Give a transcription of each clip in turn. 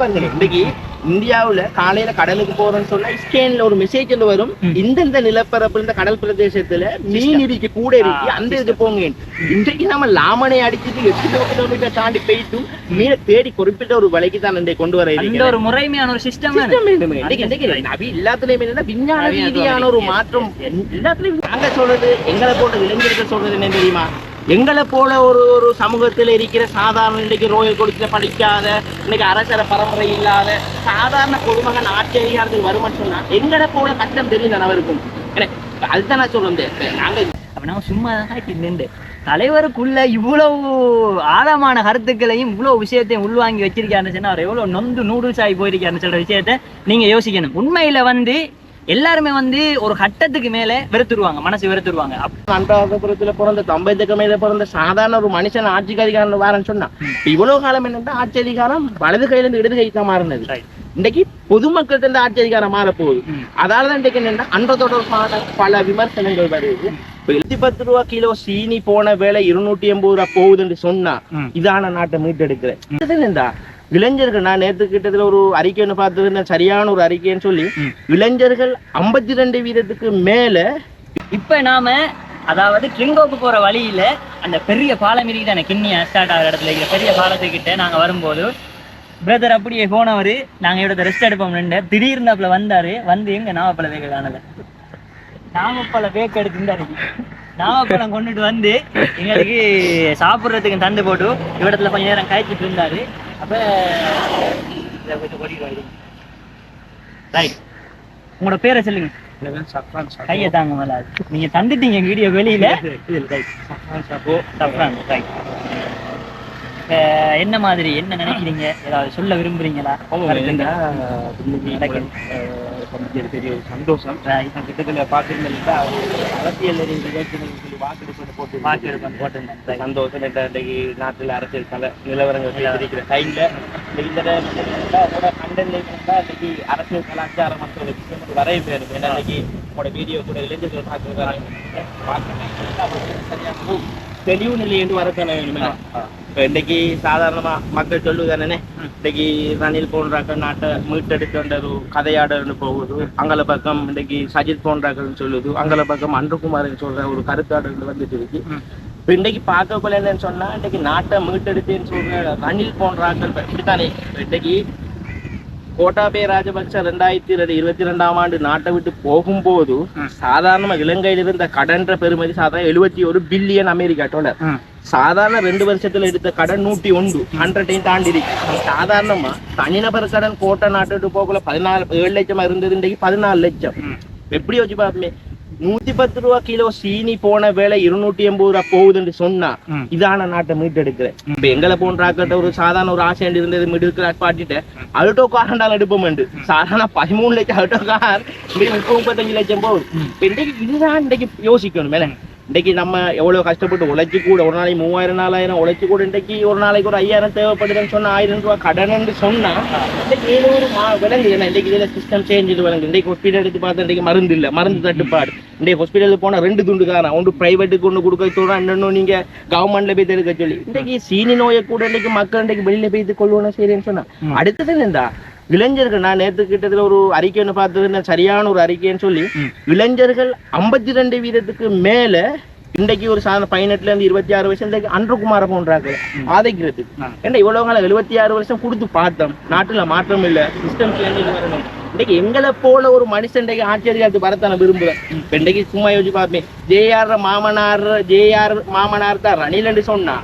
பாருங்க இன்னைக்கு இந்தியாவுல காலையில கடலுக்கு போறோம்னு சொன்னா ஸ்கேன்ல ஒரு மெசேஜ் வரும். இந்தந்த நிலப்பரப்பு இந்த கடல் பிரதேசத்துல மீன் இருக்கு கூட இருக்கு. அந்த இது போங்க. இன்றைக்கு நம்ம லாமனை அடிச்சுட்டு எட்டு கிலோமீட்டர் தாண்டி போயிட்டு மீனை தேடி குறிப்பிட்ட ஒரு விலைக்கு தான் இன்றைக்கு கொண்டு வர இருக்கிறேன். ஒரு முறைமையான ஒரு சிஸ்டம் எல்லாத்துலயுமே என்னன்னா விஞ்ஞான ரீதியான ஒரு மாற்றம். எல்லாத்துலயும் நாங்க சொல்றது எங்களை போன்ற இளைஞர்கள் சொல்றது என்ன தெரியுமா? எங்களை போல ஒரு ஒரு சமூகத்தில் இருக்கிற சாதாரண இன்னைக்கு ரோயல் கொடுத்துல படிக்காத இன்னைக்கு அரசர பரம்பரை இல்லாத சாதாரண பொதுமகன் ஆட்சி அதிகாரத்துக்கு வருமான்னு சொன்னா எங்களை போல கஷ்டம் தெரியும் அவருக்கும் அதுதான் நான் சொல்றேன் நாங்க அப்போ நம்ம சும்மா தான் நின்று தலைவருக்குள்ள இவ்வளவு ஆழமான கருத்துக்களையும் இவ்வளவு விஷயத்தையும் உள்வாங்கி வச்சிருக்காருன்னு சொன்னா அவர் எவ்வளவு நொந்து நூடுல்ஸ் ஆகி போயிருக்காருன்னு சொல்ற விஷயத்த நீங்க யோசிக்கணும். உண்மையில வந்து எல்லாருமே வந்து ஒரு கட்டத்துக்கு மேல வெறுத்துருவாங்க மனசு வெறுத்துருவாங்க. அப்ப அன்றாதபுரத்துல பிறந்த தம்பைத்துக்கு மேல பிறந்த சாதாரண ஒரு மனுஷன் ஆட்சிக்கு அதிகாரம் வாரன்னு சொன்னா இவ்வளவு காலம் என்னன்னா ஆட்சி அதிகாரம் வலது கையில இருந்து இடது கைக்கு தான் மாறினது. இன்னைக்கு பொதுமக்கள்கிட்ட இருந்து ஆட்சி அதிகாரம் மாற போகுது ம். அதாலதான் இன்னைக்கு என்னன்னா அன்ற தொடர்பான பல விமர்சனங்கள் வருது. எழுதி பத்து ரூபா கிலோ சீனி போன வேலை இருநூற்றி எண்பது ரூபா போகுதுன்னு சொன்னா. இதான நாட்டை மீட்டெடுக்கிறேன். இளைஞர்கள் நான் நேற்று கிட்டத்துல ஒரு அறிக்கைன்னு பார்த்தது சரியான ஒரு அறிக்கைன்னு சொல்லி. இளைஞர்கள் ஐம்பத்தி ரெண்டு வீதத்துக்கு மேல இப்ப நாம அதாவது கிளிங்கோக்கு போற வழியில அந்த பெரிய பாலம் இருக்குதானே கிண்ணியா ஸ்டார்ட் ஆகிற இடத்துல இருக்கிற பெரிய பாலத்துக்கிட்ட நாங்க வரும்போது பிரதர் அப்படியே போனவரு நாங்க இவரது ரெஸ்ட் எடுப்போம் நின்று திடீர்னு அப்பல வந்தாரு வந்து எங்க நாவப்பழ வேக காணல. நாமப்பழ வேக்க எடுத்துருந்தாரு. நாமப்பழம் கொண்டுட்டு வந்து எங்களுக்கு சாப்பிடுறதுக்கு தந்து போட்டு இவ்விடத்துல கொஞ்ச நேரம் காய்ச்சிட்டு இருந்தாரு. அப்ப கொஞ்சம் ரைட் உங்களோட பேரை சொல்லுங்க. கையை தாங்க மேல நீங்க தந்துட்டீங்க வீடியோ வெளியில. என்ன மாதிரி என்ன நினைக்கிறீங்க? ஏதாவது சொல்ல விரும்புறீங்களா? கருத்துங்க? பெரிய ஒரு சந்தோஷம் நான் கிட்டத்தில் பார்த்துருந்தா அரசியல் சொல்லி வாக்கெடுப்பு போட்டு வாக்கெடுப்பு போட்டிருந்தேன். சந்தோஷம் இந்த இன்றைக்கு நாட்டில் அரசியல் கல நிலவரங்கள் இருக்கிற டைம்ல இந்த கண்டன்ல இன்னைக்கு அரசியல் கலாச்சாரம் மற்ற விஷயம் வரைய பேரும் ஏன்னா இன்னைக்கு உங்களோட வீடியோ கூட இளைஞர்கள் பார்க்குறாங்க தெளிவு நிலை என்று வரக்கான வேணுமே இப்ப இன்னைக்கு சாதாரணமா மக்கள் சொல்லுதானே இன்னைக்கு ரணில் போன்றாக்கள் நாட்டை மீட்டெடுக்கின்ற ஒரு கதையாடல்னு போகுது அங்கல பக்கம் இன்னைக்கு சஜித் போன்றாக்கள் சொல்லுது அங்கல பக்கம் அன்றுகுமார் சொல்ற ஒரு கருத்தாடல் வந்துட்டு இருக்கு. இப்ப இன்னைக்கு பார்க்க போல என்னன்னு சொன்னா இன்னைக்கு நாட்டை மீட்டெடுத்தேன்னு சொல்ற ரணில் போன்றாக்கள் இப்ப இப்படித்தானே இப்ப இன்னைக்கு கோட்டாபய ராஜபக்ச ரெண்டாயிரத்தி ரெண்டு இருபத்தி ரெண்டாம் ஆண்டு நாட்டை விட்டு போகும்போது ம். சாதாரண இலங்கையில் இருந்த கடன்ற பெருமதி சாதாரண எழுபத்தி ஒரு பில்லியன் அமெரிக்கா டாலர். சாதாரண ரெண்டு வருஷத்துல எடுத்த கடன் நூற்றி ஒன்று ஹண்ட்ரடையும் தாண்டி இருக்கு சாதாரணமா தனிநபர் கடன் கோட்டை நாட்டுட்டு போகல பதினாலு ஏழு லட்சமா இருந்தது இன்றைக்கு பதினாலு லட்சம். எப்படி வச்சு பாப்போமே? நூத்தி பத்து ரூபா கிலோ சீனி போன வேலை இருநூற்றி எண்பது ரூபா போகுதுன்னு சொன்னா. இதான நாட்டை மீட்டெடுக்கிறேன். இப்ப எங்களை போன்றாக்கிட்ட ஒரு சாதாரண ஒரு ஆசை இருந்தது மிடில் கிளாஸ் பாட்டிட்டு அல்டோ கார் ஹண்டால் எடுப்போம் சாதாரண பதிமூணு லட்சம் அல்டோ கார் முப்பது முப்பத்தஞ்சு லட்சம் போகுது. இப்ப இன்னைக்கு இதுதான் இன்னைக்கு யோசிக்கணும் மேல. இன்னைக்கு நம்ம எவ்வளவு கஷ்டப்பட்டு உழைச்சு கூட ஒரு நாளைக்கு மூவாயிரம் நாலாயிரம் உழைச்சு கூட இன்னைக்கு ஒரு நாளைக்கு ஒரு ஐயாயிரம் தேவைப்படுதுன்னு சொன்னா ஆயிரம் ரூபாய் கடன்னு சொன்னா இன்னைக்கு ஏதோ ஒரு மா விலங்கு ஏன்னா இன்னைக்கு இதுல சிஸ்டம் சேஞ்ச் இது விலங்கு. இன்னைக்கு ஹாஸ்பிட்டல் எடுத்து பார்த்தா இன்னைக்கு மருந்து இல்ல மருந்து தட்டுப்பாடு. இன்னைக்கு ஹாஸ்பிட்டலுக்கு போனா ரெண்டு துண்டு காரம் ஒன்று பிரைவேட்டுக்கு ஒன்று கொடுக்க சொல்றோம் இன்னொன்னு நீங்க கவர்மெண்ட்ல போய் எடுக்க சொல்லி. இன்னைக்கு சீனி நோயை கூட இன்னைக்கு மக்கள் இன்னைக்கு வெளியில போய் இது கொள்வோம் சரின்னு சொன்னா. ம். அடுத்தது என்னடா இளைஞர்கள் நான் நேற்று கிட்டத்துல ஒரு அறிக்கைன்னு பார்த்தது சரியான ஒரு அறிக்கைன்னு சொல்லி. இளைஞர்கள் ஐம்பத்தி ரெண்டு வீதத்துக்கு மேல இன்றைக்கு ஒரு சாதாரண பதினெட்டுல இருந்து இருபத்தி ஆறு வருஷம் இன்றைக்கு அன்றுகுமார போன்றாங்க. ஆதைக்கிறது ஆ. ஏன்னா இவ்வளவு காலம் எழுபத்தி ஆறு வருஷம் கொடுத்து பார்த்தோம். நாட்டுல மாற்றம் இல்ல. சிஸ்டம் சேஞ்ச் வரணும். இன்னைக்கு எங்களை போல ஒரு மனுஷன் இன்றைக்கு ஆட்சி அதிகாரத்துக்கு வரத்தான விரும்புறேன். இப்ப இன்றைக்கு சும்மா யோசிச்சு பார்ப்பேன். ஜேஆர் மாமனார் ஜேஆர் மாமனார் தான் ரணில் சொன்னா.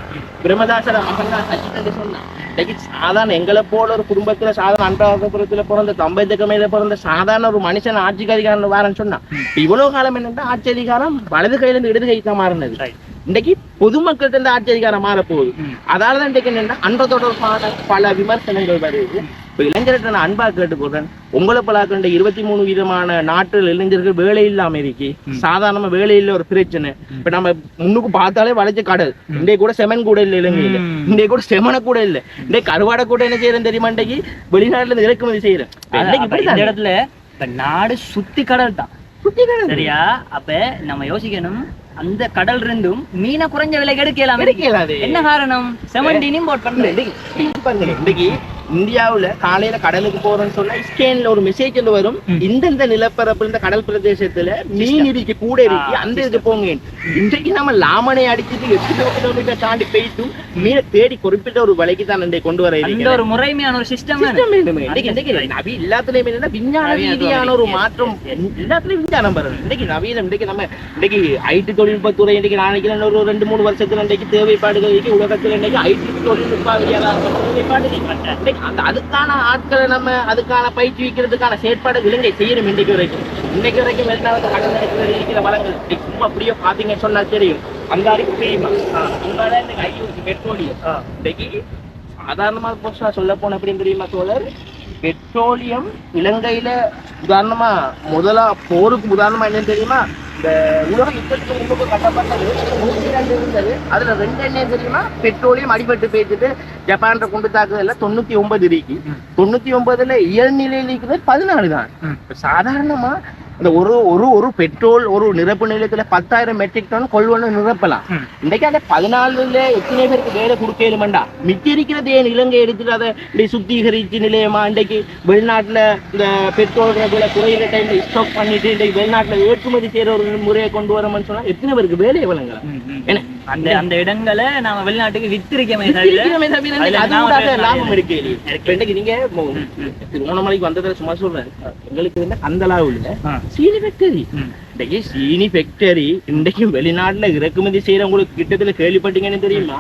பிரம்மதாசர தான் இன்னைக்கு சாதாரண எங்களை போல ஒரு குடும்பத்துல சாதாரண அன்றாதபுரத்துல பிறந்த தம்பைத்துக்கு மேல பிறந்த சாதாரண ஒரு மனுஷன் ஆட்சிக்கு அதிகாரம் வாரன்னு சொன்னா இப்ப இவ்வளவு காலம் என்னன்னா ஆட்சி அதிகாரம் வலது கையில இருந்து இடது கைக்கு தான் மாறினது. இன்னைக்கு பொதுமக்கள்கிட்ட இருந்து ஆட்சி அதிகாரம் மாற போகுது ம். அதாலதான் இன்னைக்கு என்னன்னா அன்ற தொடர்பான பல விமர்சனங்கள் வருது. இப்ப இளைஞர்கிட்ட நான் அன்பா கேட்டுக்கொள்றேன் உங்களை பலாக்கின்ற இருபத்தி மூணு விதமான நாட்டில் இளைஞர்கள் வேலை இல்லாம இருக்கு ம். சாதாரண வேலை இல்ல ஒரு பிரச்சனை. இப்ப நம்ம முன்னுக்கு பார்த்தாலே வளைச்ச கடல். இன்றைக்கு கூட செமன் கூட இல்ல இலங்கையில. ம். இன்றைக்கு கூட செமனை கூட இல்ல. இன்றைக்கு கருவாடை கூட என்ன செய்யறேன் தெரியுமா இன்றைக்கு? வெளிநாட்டுல இருந்து இறக்குமதி செய்யறேன். இந்த. இடத்துல இப்ப நாடு சுத்தி கடல் தான். சுத்தி கடல். சரியா? அப்ப நம்ம யோசிக்கணும் அந்த கடல் இருந்தும் மீனை குறைஞ்ச விலைக்கு எடுக்கலாம். என்ன காரணம்? செவன்டீன் இம்போர்ட் இல்ல, பண்றது இன்னைக்கு பாருங்க, இன்னைக்கு இந்தியாவுல காலையில கடலுக்கு போறோம்னு சொன்னா ஸ்கேன்ல ஒரு மெசேஜ் வரும் ம். இந்தந்த நிலப்பரப்பு இந்த கடல் பிரதேசத்துல மீன் இருக்கு கூட இருக்கு அந்த இது போங்க இன்றைக்கு நம்ம லாமனை அடிச்சுட்டு எத்தனை கிலோமீட்டர் தாண்டி போயிட்டு மீனை தேடி குறிப்பிட்ட ஒரு விலைக்கு தான் இன்றைக்கு கொண்டு வர இருக்கிறேன். ஒரு முறைமையான ஒரு சிஸ்டம் நவீ எல்லாத்துலயுமே என்னன்னா விஞ்ஞான ரீதியான ஒரு. மாற்றம். எல்லாத்துலயும் விஞ்ஞானம் வருது இன்னைக்கு நவீனம் இன்னைக்கு நம்ம இன்னைக்கு ஐடி தொழில்நுட்பத்துறை இன்னைக்கு நாளைக்கு ஒரு ரெண்டு மூணு வருஷத்துல இன்னைக்கு தேவைப்பாடுகள் இருக்கு உலகத்துல இன்னைக்கு ஐடி தொழில்நுட்ப இருக்கு. அந்த அதுக்கான ஆட்களை நம்ம அதுக்கான பயிற்சி வைக்கிறதுக்கான செயற்பாடு இலங்கை செய்யணும் இன்னைக்கு வரைக்கும். இன்னைக்கு வரைக்கும் வெளிநாட்டு கடல் நிலத்துல இருக்கிற வளங்கள் இன்னைக்கு சும்மா அப்படியே பாத்தீங்கன்னு சொன்னா தெரியும். அந்த அறிவு தெரியுமா அங்கால இந்த ஐயூசி பெட்ரோலியம் இன்னைக்கு சாதாரணமா போஸ்டா சொல்ல போன அப்படின்னு தெரியுமா தோழர்? பெட்ரோலியம் இலங்கையில உதாரணமா முதலா போருக்கு உதாரணமா என்னன்னு தெரியுமா? இந்த உலக யுத்தத்துக்கு முன்பு கட்டப்பட்டது ரெண்டு இருந்தது. அதுல ரெண்டு என்ன தெரியுமா? பெட்ரோலியம் அடிபட்டு போயிட்டு ஜப்பான்ல கொண்டு தாக்குதல்ல தொண்ணூத்தி ஒன்பது இருக்கு தொண்ணூத்தி ஒன்பதுல இயல்நிலையில் இருக்கிறது பதினாலு தான் சாதாரணமா இந்த ஒரு ஒரு ஒரு பெட்ரோல் ஒரு நிரப்பு நிலையத்துல பத்தாயிரம் மெட்ரிக் டன் கொள்வனு நிரப்பலாம் ம். இன்னைக்கு அந்த பதினாலுல எத்தனை பேருக்கு வேலை கொடுக்கலுமெண்டா மிச்சம் இருக்கிறது ஏன் இலங்கை எடுத்துட்டு அதை இப்படி சுத்திகரிச்சு நிலையமா இன்றைக்கு வெளிநாட்டுல இந்த பெட்ரோல் விலை குறையிற டைம்ல ஸ்டாக் பண்ணிட்டு இன்றைக்கு வெளிநாட்டுல ஏற்றுமதி செய்யற ஒரு முறையை கொண்டு வரணும்னு சொன்னா எத்தனை பேருக்கு வேலையை வழங்கலாம் என்ன? அந்த அந்த இடங்களை நாம வெளிநாட்டுக்கு வித்திருக்கமே லாபம் இருக்கு இன்னைக்கு நீங்க திருவண்ணாமலைக்கு வந்ததுல சும்மா சொல்றேன். எங்களுக்கு வந்து கந்தலாவுல ஆ. சீனி ஃபேக்டரி. இன்னைக்கு சீனி ஃபேக்டரி இன்னைக்கு வெளிநாட்டுல இறக்குமதி செய்யறவங்களுக்கு கிட்டத்துல கேள்விப்பட்டீங்கன்னு தெரியுமா?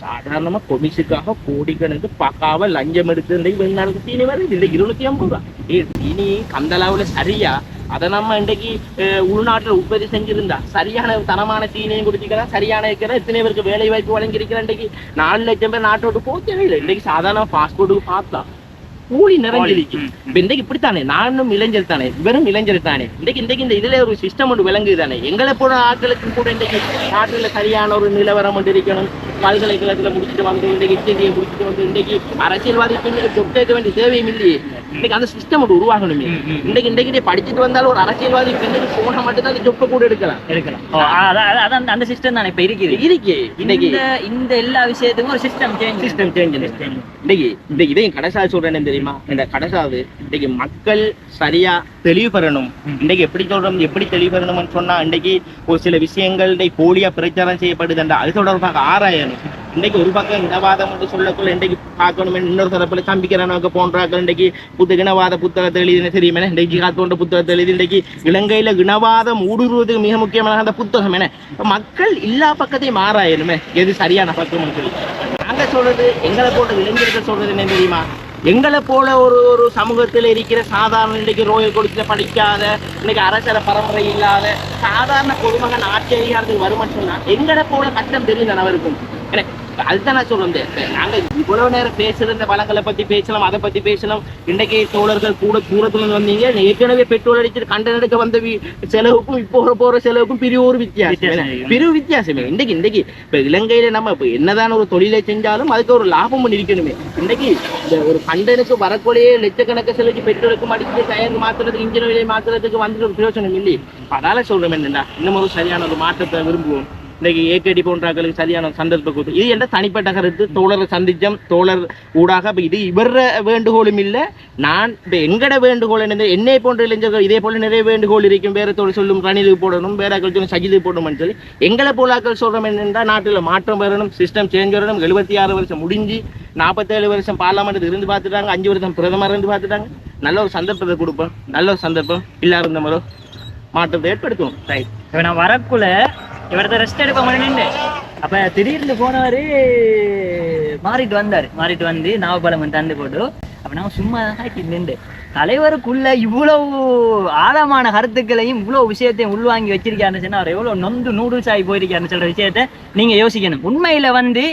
சாதாரணமா கொமிசுக்காக கோடிக்கணக்கு பக்காவ லஞ்சம் எடுத்து இன்னைக்கு வெளிநாட்டுக்கு சீனி வருது இன்னைக்கு இருநூத்தி ஐம்பது ரூபா. ஏ சீனி கந்தலாவுல சரியா? அதை நம்ம இன்றைக்கு உள்நாட்டுல உற்பத்தி செஞ்சிருந்தா சரியான தரமான சீனியும் கொடுத்திருக்கிறா சரியான இருக்கிற எத்தனை பேருக்கு வேலை வாய்ப்பு வழங்கியிருக்கிற இன்றைக்கு? நாலு லட்சம் பேர் நாட்டை விட்டு போக தேவையில்லை. இன்னைக்கு சாதாரண பாஸ்போர்ட்டுக்கு பார்த்தா கூலி நிறைஞ்சிருக்கு. இப்ப இன்றைக்கு இப்படித்தானே? நானும் இளைஞர் தானே? வெறும் இளைஞர் தானே? இன்றைக்கு இன்றைக்கு இந்த இதுல ஒரு சிஸ்டம் ஒன்று விளங்குது தானே? எங்களை போல ஆட்களுக்கு கூட இன்றைக்கு நாட்டுல சரியான ஒரு நிலவரம் ஒன்று இருக்கணும். பல்கலைக்கழகத்துல முடிச்சுட்டு வந்து இன்றைக்கு இச்செடியை முடிச்சுட்டு வந்து இன்றைக்கு அரசியல்வாதி ஜொப் கேட்க வேண்டிய தேவையும் இல்லையே. இன்னைக்கு அந்த சிஸ்டம் ஒன்று உருவாகணுமே. ம். இன்றைக்கு படிச்சுட்டு வந்தாலும் ஒரு அரசியல்வாதி பெண்ணுக்கு போன மட்டும்தான் அந்த ஜொப்பை கூட எடுக்கலாம். அதான் அந்த சிஸ்டம் தானே இப்ப இருக்குது. இருக்கே. இன்னைக்கு இந்த எல்லா விஷயத்துக்கும் ஒரு சிஸ்டம் சேஞ்ச் சிஸ்டம் சேஞ்ச் இன்னைக்கு இந்த இதையும் கடைசாதி சொல்றேன்னு தெரியுமா? இந்த கடைசாது இன்னைக்கு மக்கள் சரியா தெளிவு பெறணும் ம். இன்னைக்கு எப்படி சொல்றோம் எப்படி தெளிவு பெறணும்னு சொன்னா இன்னைக்கு ஒரு சில விஷயங்கள் இன்னைக்கு போலியா பிரச்சாரம் செய்யப்படுதுண்டா அது தொடர்பாக ஆராயணும். இன்னைக்கு ஒரு பக்கம் இனவாதம் என்று சொல்லக்குள்ள இன்னைக்கு பார்க்கணும் இன்னொரு தரப்புல சம்பிக்கிறனவங்க போன்றாக்கள் இன்னைக்கு புத்த இனவாத புத்தகத்தை எழுதின தெரியுமே இன்னைக்கு ஜிகாத் போன்ற புத்தகத்தை எழுதி இன்னைக்கு இலங்கையில இனவாதம் ஊடுருவதுக்கு மிக முக்கியமான அந்த புத்தகம் இப்ப மக்கள் எல்லா பக்கத்தையும் ஆராயணுமே எது சரியான பக்கம்னு சொல்லி. நாங்க சொல்றது எங்களை போன்ற இளைஞர்கள் சொல்றது என்ன தெரியுமா? எங்களை போல ஒரு ஒரு சமூகத்தில் இருக்கிற சாதாரண இன்னைக்கு ரோயல் கொடுத்துல படிக்காத இன்னைக்கு அரசர பரம்பரை இல்லாத சாதாரண பொதுமகன் ஆட்சி அதிகாரத்துக்கு வருமான்னு எங்களை போல கஷ்டம் தெரியும் அவருக்கும் அதுதான் நான் நாங்க இவ்வளவு நேரம் பேசுற இந்த வளங்களை பத்தி பேசலாம் அதை பத்தி பேசலாம் இன்னைக்கு தோழர்கள் கூட தூரத்துல வந்தீங்க. ஏற்கனவே பெட்ரோல் அடிச்சுட்டு கண்டன் எடுக்க வந்த செலவுக்கும் இப்போ போற செலவுக்கும் பிரிவு ஒரு வித்தியாசம். பெரும் வித்தியாசமே இன்னைக்கு இப்ப இலங்கையில நம்ம இப்ப என்னதான் ஒரு தொழிலை செஞ்சாலும் அதுக்கு ஒரு லாபம் இருக்கணுமே. இன்னைக்கு இந்த ஒரு கண்டனுக்கு வரக்கூடிய லட்சக்கணக்கு செலவு பெட்ரோலுக்கு அடிச்சு டயர் மாத்துறதுக்கு இன்ஜின் விலையை மாத்துறதுக்கு வந்துட்டு ஒரு பிரயோஜனம் இல்லையே. அதால சொல்றேன் என்னடா இன்னும் ஒரு சரியான ஒரு மாற்றத்தை விரும்புவோம். இன்னைக்கு ஏகேடி போன்றாக்களுக்கு சரியான சந்தர்ப்ப கொடுத்து இது என்ற தனிப்பட்ட கருத்து? தோழரை சந்திச்சம் தோழர் ஊடாக இப்போ இது இவர வேண்டுகோளும் இல்லை. நான் இப்போ எங்கட வேண்டுகோள் என்ன என்னை போன்ற இளைஞர்கள் இதே போல நிறைய வேண்டுகோள் இருக்கும். வேற தொழில் சொல்லும் ரணிலுக்கு போடணும் வேற ஆக்கள் சொல்லும் சஜிதுக்கு போடணும்னு சொல்லி எங்களை போலாக்கள் சொல்கிறோம் என்னென்றால் நாட்டில் மாற்றம் வரணும் சிஸ்டம் சேஞ்ச் வரணும். எழுபத்தி ஆறு வருஷம் முடிஞ்சு நாற்பத்தேழு வருஷம் பார்லாமெண்ட் இருந்து பார்த்துட்டாங்க அஞ்சு வருஷம் பிரதமர் இருந்து பார்த்துட்டாங்க. நல்ல ஒரு சந்தர்ப்பத்தை கொடுப்போம் நல்ல ஒரு சந்தர்ப்பம். இல்லாத இருந்த மாதிரி மாற்றத்தை ஏற்படுத்துவோம். ரைட் இப்போ நான் வரக்குள்ள இவரத ரெஸ்ட் எடுக்க மாட்டேன்னு அப்ப திடீர்னு போனவரு மாறிட்டு வந்தாரு. மாறிட்டு வந்து நாவப்பழம் தந்து போட்டு அப்ப நான் சும்மா தான் நின்று தலைவருக்குள்ள இவ்வளவு ஆழமான கருத்துக்களையும் இவ்வளவு விஷயத்தையும் உள்வாங்கி வச்சிருக்காருன்னு சொன்னா அவர் எவ்வளவு நொந்து நூடுல்ஸ் ஆகி போயிருக்காருன்னு சொல்ற விஷயத்த நீங்க யோசிக்கணும். உண்மையில வந்து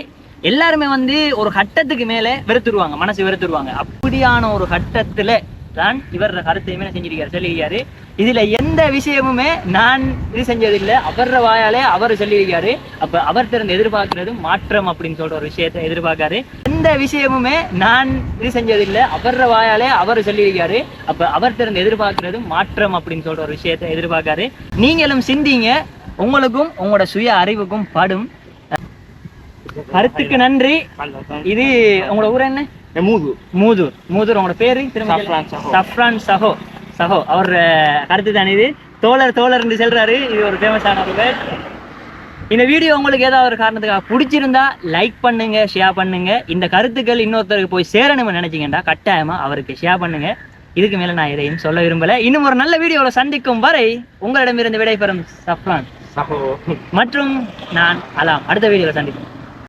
எல்லாருமே வந்து ஒரு கட்டத்துக்கு மேல வெறுத்துருவாங்க. மனசு வெறுத்துருவாங்க. அப்படியான ஒரு கட்டத்துல தான் இவர் கருத்தையுமே செஞ்சிருக்காரு சொல்லியிருக்காரு. இதுல எந்த விஷயமுமே நான் இது செஞ்சதில்லை. அவர வாயாலே அவர் சொல்லியிருக்காரு. அப்ப அவர்கிட்ட இருந்து எதிர்பார்க்கிறது மாற்றம் அப்படின்னு சொல்ற ஒரு விஷயத்தை எதிர்பார்க்காரு. எந்த விஷயமுமே நான் இது செஞ்சதில்லை. அவர வாயாலே அவர் சொல்லியிருக்காரு. அப்ப அவர்கிட்ட இருந்து எதிர்பார்க்கிறது மாற்றம் அப்படின்னு சொல்ற ஒரு விஷயத்தை எதிர்பார்க்காரு. நீங்களும் சிந்திங்க. உங்களுக்கும் உங்களோட சுய அறிவுக்கும் படும். கருத்துக்கு நன்றி. இது உங்களோட ஊர் என்ன? மூது மூதூர். மூதூர் உங்களோட பேரு? திரும்ப சஃப்ரான் சஹோ. சஹோ. அவர் கருத்து தானே இது. தோழர் தோழர்னு சொல்றாரு. இது ஒரு ஃபேமஸான ஒரு word. இந்த வீடியோ உங்களுக்கு ஏதாவது ஒரு காரணத்துக்காக பிடிச்சிருந்தா லைக் பண்ணுங்க ஷேர் பண்ணுங்க. இந்த கருத்துக்கள் இன்னொருத்தருக்கு போய் சேரணும்னு நினைச்சீங்கன்னா கட்டாயமா அவருக்கு ஷேர் பண்ணுங்க. இதுக்கு மேல நான் எதையும் சொல்ல விரும்பல. இன்னும் ஒரு நல்ல வீடியோல சந்திக்கும் வரை உங்களிடமிருந்து விடைபெறும் சஃப்ரான். மற்றும் நான் அலாம். அடுத்த வீடியோல சந்திப்போம்.